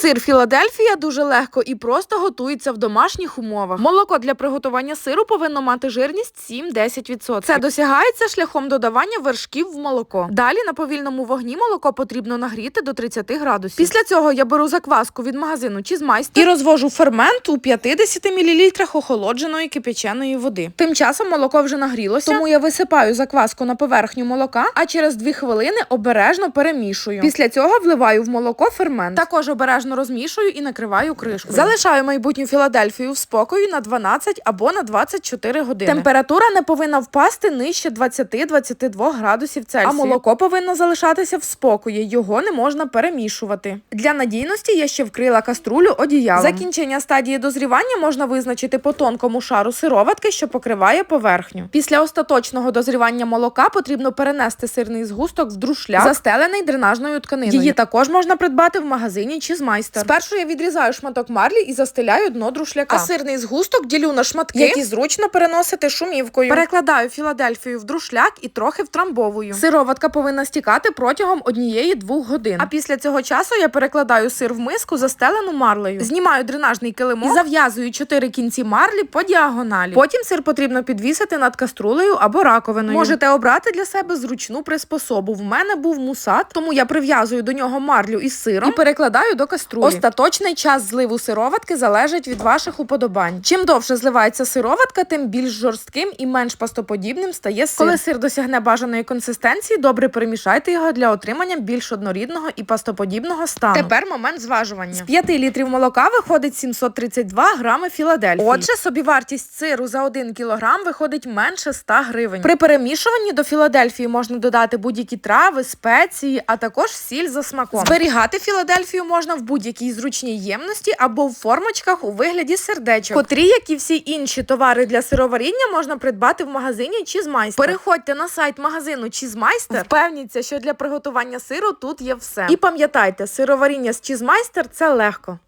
Сир Філадельфія дуже легко і просто готується в домашніх умовах. Молоко для приготування сиру повинно мати жирність 7-10%. Це досягається шляхом додавання вершків в молоко. Далі на повільному вогні молоко потрібно нагріти до 30 градусів. Після цього я беру закваску від магазину Cheesemeister і розвожу фермент у 50 мл охолодженої кипяченої води. Тим часом молоко вже нагрілося, тому я висипаю закваску на поверхню молока, а через 2 хвилини обережно перемішую. Після цього вливаю в молоко фермент. Також обережно розмішую і накриваю кришкою. Залишаю майбутню Філадельфію в спокою на 12 або на 24 години. Температура не повинна впасти нижче 20-22 градусів Цельсію. А молоко повинно залишатися в спокої. Його не можна перемішувати. Для надійності я ще вкрила каструлю одіялом. Закінчення стадії дозрівання можна визначити по тонкому шару сироватки, що покриває поверхню. Після остаточного дозрівання молока потрібно перенести сирний згусток в друшляк, застелений дренажною тканиною. Її також можна придбати в магазині Cheesemeister. Спершу я відрізаю шматок марлі і застеляю дно друшляка. А сирний згусток ділю на шматки, які зручно переносити шумівкою. Перекладаю Філадельфію в друшляк і трохи втрамбовую. Сироватка повинна стікати протягом однієї-двох годин. А після цього часу я перекладаю сир в миску, застелену марлею. Знімаю дренажний килимок і зав'язую чотири кінці марлі по діагоналі. Потім сир потрібно підвісити над каструлею або раковиною. Можете обрати для себе зручну приспособу. В мене був мусат, тому я прив'язую до нього марлю із сиром і перекладаю до каструлі. Остаточний час зливу сироватки залежить від ваших уподобань. Чим довше зливається сироватка, тим більш жорстким і менш пастоподібним стає сир. Коли сир досягне бажаної консистенції, добре перемішайте його для отримання більш однорідного і пастоподібного стану. Тепер момент зважування. З 5 літрів молока виходить 732 грами Філадельфії. Отже, собівартість сиру за 1 кілограм виходить менше 100 гривень. При перемішуванні до Філадельфії можна додати будь-які трави, спеції, а також сіль за смаком. Зберігати Філадельфію можна в будь-якій зручній ємності або в формочках у вигляді сердечок, котрі, як і всі інші товари для сироваріння, можна придбати в магазині Чізмайстер. Переходьте на сайт магазину Чізмайстер. впевніться, що для приготування сиру тут є все. І пам'ятайте, сироваріння з Чізмайстер – це легко.